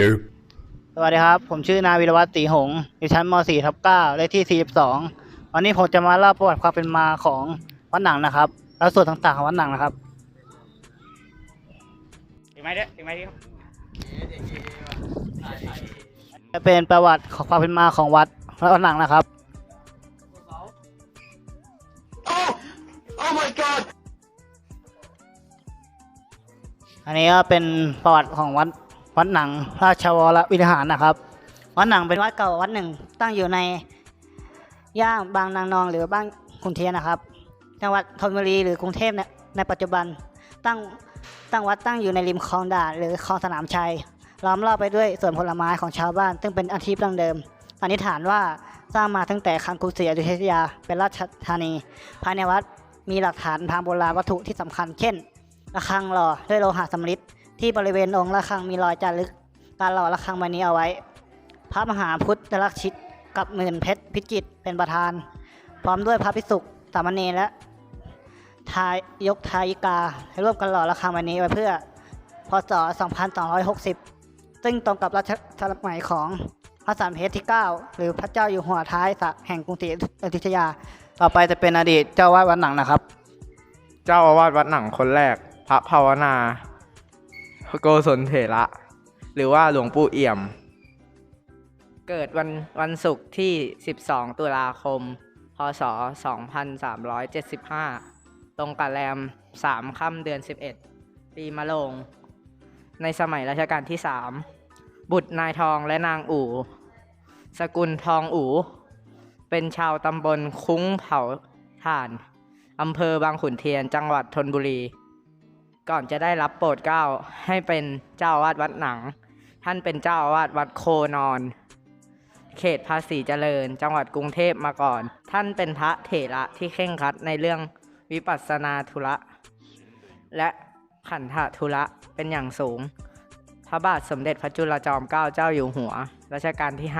derp. สวัสดีครับ ผมชื่อนายวิรวัตรศรีหงส์อยู่ชั้นม .4 ทับ9เลขที่ 42 วันนี้ผมจะมาเล่าประวัติความเป็นมาของวัดหนังนะครับ และส่วนต่างๆของวัดหนังนะครับถึงไหมเด้ถึงไหมครับจะเป็นประวัติของความเป็นมาของวัดและวัดหนังนะครับอันนี้ก็เป็นประวัติของวัด วัดหนังราชวรวิหารนะครับ วัดหนังเป็นวัดเก่าวัดหนึ่ง ตั้งอยู่ในย่านบางนางนองหรือบ้านขุนเทียนนะครับ จังหวัดธนบุรีหรือกรุงเทพเนี่ยในปัจจุบันตั้งตั้งวัดตั้งอยู่ในริมคลองด่านหรือคลองสนามชัยล้อมรอบไปด้วยสวนผลไม้ของชาวบ้าน ซึ่งเป็นอาชีพดั้งเดิมสันนิษฐานว่าสร้างมาตั้งแต่ครั้งกรุงศรีอยุธยาเป็นราชธานี ภายในวัดมีหลักฐานทางโบราณวัตถุที่สำคัญ เช่นระฆังหล่อด้วยโลหะสำริด ที่บริเวณองค์ระฆังมีรอยจารึกการหล่อระฆังใบนี้เอาไว้ พระมหาพุทธลักชิตกับหมื่นเพชรพิจิตรเป็นประธาน พร้อมด้วยพระภิกษุสามเณรและทายกทายิกาให้ร่วมกันหล่อระฆังใบนี้ไว้เพื่อพศ 2260 ซึ่งตรงกับรัชสมัยของพระสามเพชรที่ 9 หรือพระเจ้าอยู่หัวท้ายสะแห่งกรุงศรีอยุธยา ต่อไปจะเป็นอดีตเจ้าวาดวัดหนังนะครับ เจ้าอาวาสวัดหนังคนแรก พระภาวนา โกศลเถระ หรือว่าหลวงปู่เอี่ยม เกิดวันวันศุกร์ที่ 12 ตุลาคม พศ 2375 ตรงกับแรม 3 ค่ำเดือน 11 ปีมะโรงในสมัยรัชกาลที่ 3 บุตรนายทองและนางอู่ สกุลทองอู่ เป็นชาวตำบลคุ้งเผาถ่านอำเภอบางขุนเทียนจังหวัดธนบุรี ก่อนจะได้รับโปรดเกล้าให้เป็นเจ้าอาวาสวัดหนัง ท่านเป็นเจ้าอาวาสวัดโคนอน เขตภาษีเจริญ จังหวัดกรุงเทพมาก่อน ท่านเป็นพระเถระที่เคร่งครัดในเรื่องวิปัสสนาธุระ และขันธธุระเป็นอย่างสูง พระบาทสมเด็จพระจุลจอมเกล้าเจ้าอยู่หัวรัชกาลที่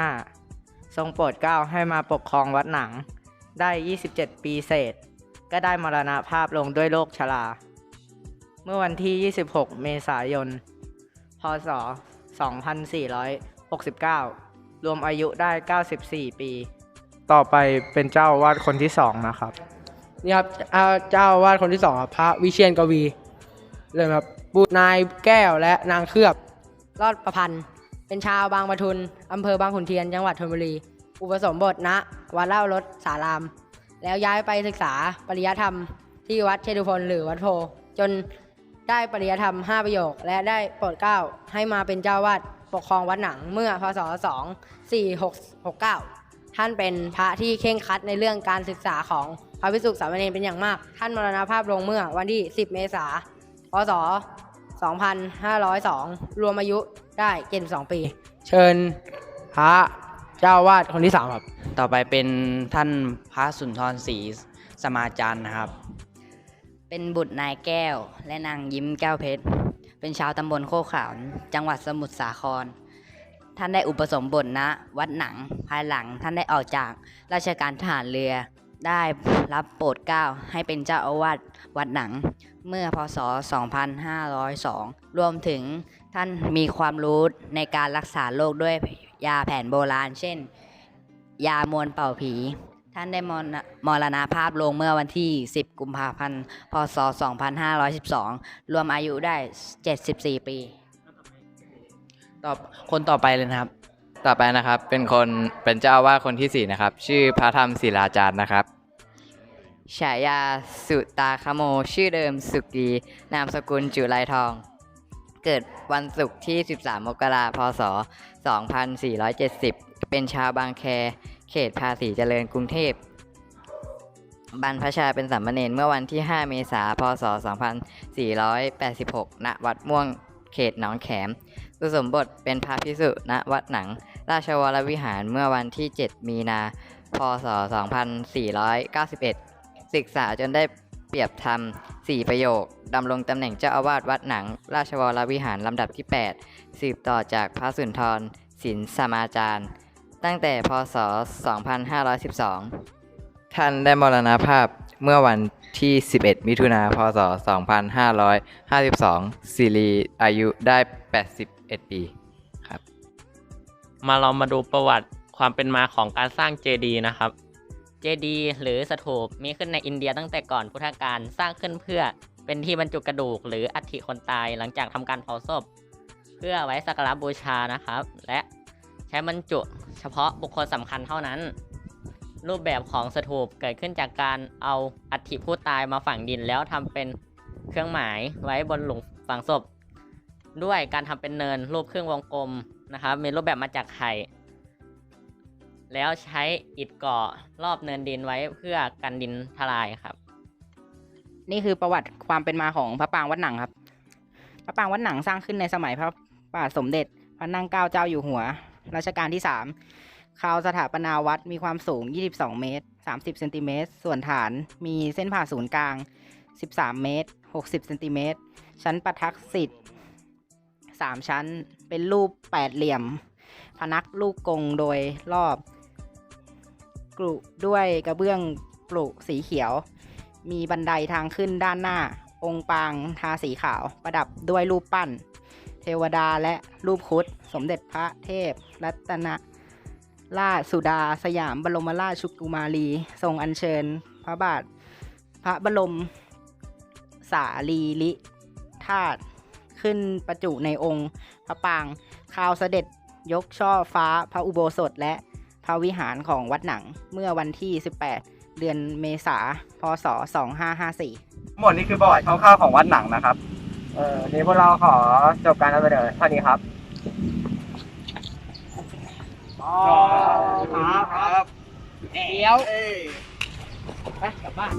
5 ทรงโปรดเกล้าให้มาปกครองวัดหนังได้ 27 ปีเศษ ก็ได้มรณภาพลงด้วยโรคชรา เมื่อวันที่ 26 เมษายน พศ 2469 รวมอายุได้ 94 ปี ต่อไปเป็นเจ้าอาวาสคนที่สองนะครับ นี่ครับอ่าเจ้าอาวาดคนที่สองครับพระวิเชียนกวี เลยครับบุตรนายแก้วและนางเคลือบรอดประพันธ์ เป็นชาวบางปะทุนอำเภอบางขุนเทียน จังหวัดธนบุรี อุปสมบทณวัดเล่ารถสาราม แล้วย้ายไปศึกษาปริยธรรมที่วัดเชตุพนหรือวัดโพจน ได้ปริยธรรม 5 ประโยค และได้โปรดเกล้าให้มาเป็นเจ้าวาดปกครองวัดหนังเมื่อพศ 2469 ท่านเป็นพระที่เค่งคัดในเรื่องการศึกษาของพระภิกษุสามเณรเป็นอย่างมาก ท่านมรณภาพลงเมื่อวันที่ 10 เมษายน พศ 2502 รวมอายุได้ 72 ปี เชิญพระเจ้าวาดคนที่สามครับ ต่อไปเป็นท่านพระสุนทรศรีสมาจารย์นะครับ เป็นบุตรนายแก้ว และนางยิ้มแก้วเพชร เป็นชาวตำบลโคขาวจังหวัดสมุทรสาคร ท่านได้อุปสมบทณวัดหนัง ภายหลังท่านได้ออกจากราชการทหารเรือ ได้รับโปรดเกล้าให้เป็นเจ้าอาวาสวัดหนัง เมื่อพศ 2502 รวมถึงท่านมีความรู้ในการรักษาโรคด้วยยาแผนโบราณ เช่น ยามวนเป่าผี ท่านได้มรณมรณภาพลงเมื่อวันที่ 10 กุมภาพันธ์ พศ 2512 รวมอายุได้ 74 ปีต่อคนต่อไปเลยนะครับ ต่อไปนะครับ เป็นคน เป็นเจ้าอาวาสคนที่สี่นะครับ ชื่อพระธรรมศิลาจารย์นะครับ ฉายาสุตาคโม ชื่อเดิมสุกี นามสกุลจุไลทอง เกิดวันศุกร์ที่ 13 มกราคม พศ 2470 เป็นชาวบางแค เขตภาษีเจริญกรุงเทพ บรรพชาเป็นสามเณรเมื่อวันที่ 5 เมษายน พศ 2486 ณ วัดม่วง เขตหนองแขมอุสมบทเป็นพระพิสุ ณ วัดหนัง ราชวรวิหารเมื่อวันที่ 7 มีนา พศ 2491 ศึกษาจนได้เปรียบธรรม 4 ประโยค ดำรงตำแหน่งเจ้าอาวาสวัดหนัง ราชวรวิหารลำดับที่ 8 สืบต่อจากพระสุนทรศิลสมาจารย์ ตั้งแต่พศ 2512 ท่านได้มรณภาพเมื่อวันที่ 11 มิถุนาพศ 2552สิริอายุได้ 81 ปีครับ มาเรามาดูประวัติความเป็นมาของการสร้างเจดีย์นะครับ เจดีย์หรือสถูปมีขึ้นในอินเดียตั้งแต่ก่อนพุทธกาลสร้างขึ้นเพื่อเป็นที่บรรจุกระดูก หรืออัฐิคนตายหลังจากทำการเผาศพ เพื่อไว้สักการะบูชานะครับ และ ใช้บรรจุเฉพาะบุคคลสำคัญเท่านั้น รูปแบบของสถูปเกิดขึ้นจากการเอาอัฐิผู้ตายมาฝังดินแล้วทำเป็นเครื่องหมายไว้บนหลุมฝังศพ ด้วยการทำเป็นเนินรูปเครึ่องวงกลมนะครับ มีรูปแบบมาจากไข่แล้วใช้อิฐก่อรอบเนินดินไว้เพื่อกันดินทลายครับ นี่คือประวัติความเป็นมาของพระปรางวัดหนังครับ พระปรางวัดหนังสร้างขึ้นในสมัยพระบาทสมเด็จ พระนั่งเกล้าเจ้าอยู่หัว รัชกาลที่ 3คราวสถาปนาวัดมีความสูง 22 เมตร 30 เซนติเมตร ส่วนฐานมีเส้นผ่าศูนย์กลาง 13 เมตร 60 เซนติเมตร ชั้นประทักษิต3ชั้น เป็นรูปแปดเหลี่ยม พนักลูกกงโดยรอบกรุด้วยกระเบื้องปลุสีเขียว มีบันไดทางขึ้นด้านหน้า องค์ปางทาสีขาว ประดับด้วยรูปปั้น เทวดาและรูปครุฑสมเด็จพระเทพ รัตนราชสุดาสยามบรมราชกุมารี ทรงอัญเชิญ พระบาท พระบรมสารีริธาตุขึ้นประจุในองค์ พระปางคราวเสด็จยกช่อฟ้าพระอุโบสถและพระวิหารของวัดหนังเมื่อวันที่ 18 เดือนเมษาพศ 2554หมดนี่คือประวัติคร่าวๆของวัดหนังนะครับ เออนี้พวกเราขอจบการนำเสนอเท่านี้ครับครับ เดี๋ยวไปกลับบ้าน